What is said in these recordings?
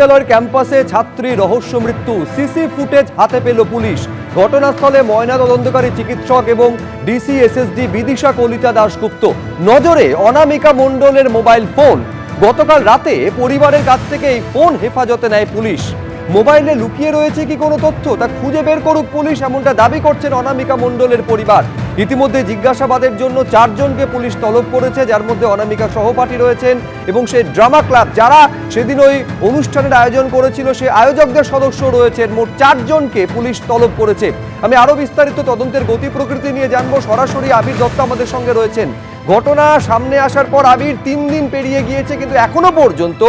বিশ্ববিদ্যালয়ের ক্যাম্পাসে ছাত্রী রহস্য মৃত্যু, সিসি ফুটেজ হাতে পেল পুলিশ। ঘটনাস্থলে ময়না তদন্তকারী চিকিৎসক এবং ডিসি এসএসডি বিদিশা কলিতা দাশগুপ্ত। নজরে অনামিকা মণ্ডলের মোবাইল ফোন। গতকাল রাতে পরিবারের কাছ থেকে এই ফোন হেফাজতে নেয় পুলিশ। মোবাইলে লুকিয়ে রয়েছে কি কোনো তথ্য? তা খুঁজে বের করুক পুলিশ, এমনটা দাবি করছেন অনামিকা মণ্ডলের পরিবার। ইতিমধ্যে জিজ্ঞাসাবাদের জন্য চারজনকে পুলিশ তলব করেছে, যার মধ্যে অনামিকা সহপাঠী রয়েছেন এবং সেই ড্রামা ক্লাব। যারা সেদিন ওই অনুষ্ঠানের আয়োজন করেছিল, সে আয়োজকদের সদস্য রয়েছেন। মোট চারজনকে পুলিশ তলব করেছে। আমি আরও বিস্তারিত তদন্তের গতি প্রকৃতি নিয়ে জানব। সরাসরি আবির দত্ত আমাদের সঙ্গে রয়েছেন। ঘটনা সামনে আসার পর আবির তিন দিন পেরিয়ে গিয়েছে, কিন্তু এখনও পর্যন্ত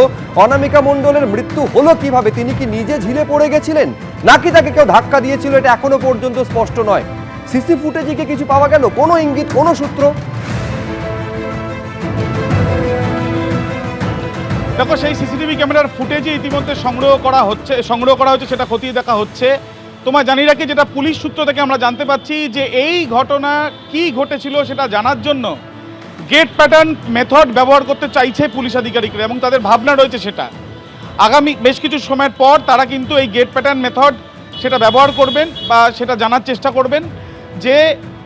অনামিকা মণ্ডলের মৃত্যু হলো কীভাবে? তিনি কি নিজে ঝিলে পড়ে গেছিলেন? নাকি তাকে কেউ ধাক্কা দিয়েছিল? এটা এখনও পর্যন্ত স্পষ্ট নয়। সিসি ফুটেজে কি কিছু পাওয়া গেল? কোনো ইঙ্গিত, কোনো সূত্র? দেখো, সেই সিসিটিভি ক্যামেরার ফুটেজই ইতিমধ্যে সংগ্রহ করা হচ্ছে, সংগ্রহ করা হচ্ছে, সেটা খতিয়ে দেখা হচ্ছে। তোমায় জানিয়ে রাখি, যেটা পুলিশ সূত্র থেকে আমরা জানতে পারছি যে এই ঘটনা কি ঘটেছিল সেটা জানার জন্য গেট প্যাটার্ন মেথড ব্যবহার করতে চাইছে পুলিশ আধিকারিকরা এবং তাদের ভাবনা রয়েছে সেটা। আগামী বেশ কিছু সময়ের পর তারা কিন্তু এই গেট প্যাটার্ন মেথড সেটা ব্যবহার করবেন বা সেটা জানার চেষ্টা করবেন। যে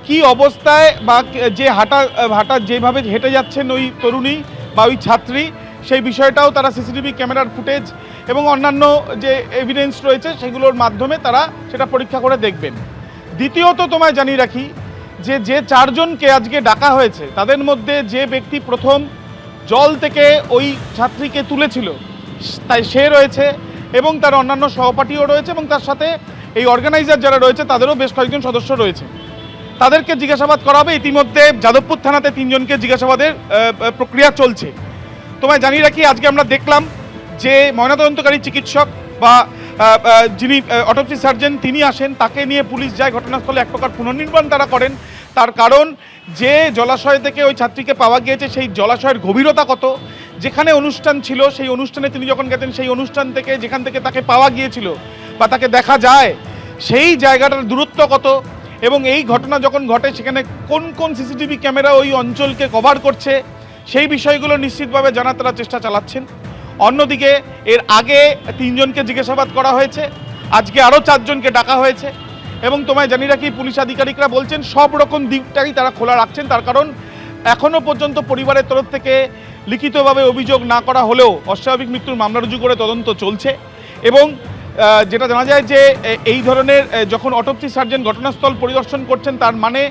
কি অবস্থায় বা যে হাঁটা হাঁটা যেভাবে হেঁটে যাচ্ছেন ওই তরুণী বা ওই ছাত্রী, সেই বিষয়টাও তারা সিসিটিভি ক্যামেরার ফুটেজ এবং অন্যান্য যে এভিডেন্স রয়েছে সেগুলোর মাধ্যমে তারা সেটা পরীক্ষা করে দেখবেন। দ্বিতীয়ত তোমায় জানিয়ে রাখি যে যে চারজনকে আজকে ডাকা হয়েছে, তাদের মধ্যে যে ব্যক্তি প্রথম জল থেকে ওই ছাত্রীকে তুলেছিল, তাই সে রয়েছে এবং তার অন্যান্য সহপাঠীও রয়েছে এবং তার সাথে এই অর্গানাইজার যারা রয়েছে, তাদেরও বেশ কয়েকজন সদস্য রয়েছে। তাদেরকে জিজ্ঞাসাবাদ করা হবে ইতিমধ্যে যাদবপুর থানাতে তিনজনকে জিজ্ঞাসাবাদের প্রক্রিয়া চলছে। তোমায় জানিয়ে রাখি, আজকে আমরা দেখলাম যে ময়নাতদন্তকারী চিকিৎসক বা যিনি অটোপসি সার্জন তিনি আসেন। তাকে নিয়ে পুলিশ যায়, ঘটনাস্থলে এক প্রকার পুনর্নির্মাণ তারা করেন। তার কারণ, যে জলাশয় থেকে ওই ছাত্রীকে পাওয়া গিয়েছে, সেই জলাশয়ের গভীরতা কত? যেখানে অনুষ্ঠান ছিল, সেই অনুষ্ঠানে তিনি যখন গেছেন, সেই অনুষ্ঠান থেকে, যেখান থেকে তাকে পাওয়া গিয়েছিল বা তাকে দেখা যায় সেই জায়গাটার দূরত্ব কত? এবং এই ঘটনা যখন ঘটে, সেখানে কোন কোন সিসিটিভি ক্যামেরা ওই অঞ্চলকে কভার করছে? সেই বিষয়গুলো নিশ্চিতভাবে জানার তারা চেষ্টা চালাচ্ছেন। অন্যদিকে, এর আগে তিনজনকে জিজ্ঞাসাবাদ করা হয়েছে, আজকে আরও চারজনকে ডাকা হয়েছে। এবং তোমায় জানি রাখি, পুলিশ আধিকারিকরা বলছেন, সব রকম দিকটাই তারা খোলা রাখছেন। তার কারণ এখনও পর্যন্ত পরিবারের তরফ থেকে লিখিতভাবে অভিযোগ না করা হলেও অস্বাভাবিক মৃত্যুর মামলা রুজু করে তদন্ত চলছে। এবং যেটা জানা যায় যে এই ধরনের যখন অটোপসি সার্জন ঘটনাস্থল পরিদর্শন করছেন তার মানে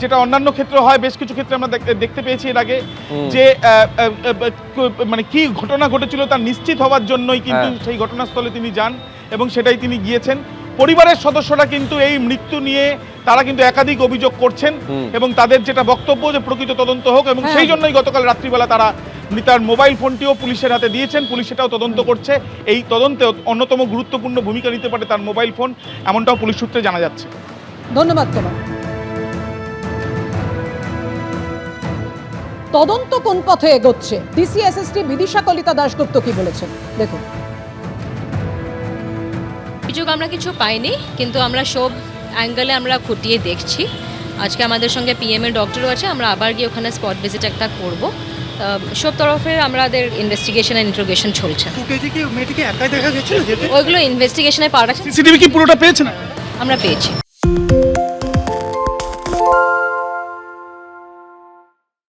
যেটা অন্যান্য ক্ষেত্রে হয় বেশ কিছু ক্ষেত্রে আমরা দেখতে পেয়েছি এর আগে যে মানে কি ঘটনা ঘটেছিল তার নিশ্চিত হওয়ার জন্যই কিন্তু হ্যাঁ। সেই ঘটনাস্থলে তিনি যান এবং সেটাই তিনি গিয়েছেন পরিবারের সদস্যরা কিন্তু এই মৃত্যু নিয়ে তারা কিন্তু একাধিক অভিযোগ করছেন এবং তাদের যেটা বক্তব্য যে প্রকৃত তদন্ত হোক এবং হ্যাঁ। সেই জন্যই গতকাল রাত্রিবেলা তারা মৃতার মোবাইল ফোনটিও পুলিশের হাতে দিয়েছেন। পুলিশ সেটাও তদন্ত করছে। এই তদন্তে অন্যতম গুরুত্বপূর্ণ ভূমিকা নিতে পারে তার মোবাইল ফোন। এমনটাও পুলিশ সূত্রে জানা যাচ্ছে। ধন্যবাদ তোমার। তদন্ত কোন পথে এগোচ্ছে? ডিসিএসএসটি বিদিশা কলিতা দাশগুপ্ত কি বলেছেন? দেখুন। অভিযোগ আমরা কিছু পাইনি কিন্তু আমরা সব অ্যাঙ্গেলে আমরা খুঁটিয়ে দেখছি। আজকে আমাদের সঙ্গে পিএম এর ডক্টরও আছে আমরা আবার গিয়ে ওখানে স্পট ভিজিট একটা করব। সব তরফে আমাদের ইনভেস্টিগেশন এন্ড ইন্টারোগেশন চলছে। ওইগুলো ইনভেস্টিগেশনে পার্ট আছে সিসিটিভি কি পুরোটা পেয়েছে না? আমরা পেয়েছি।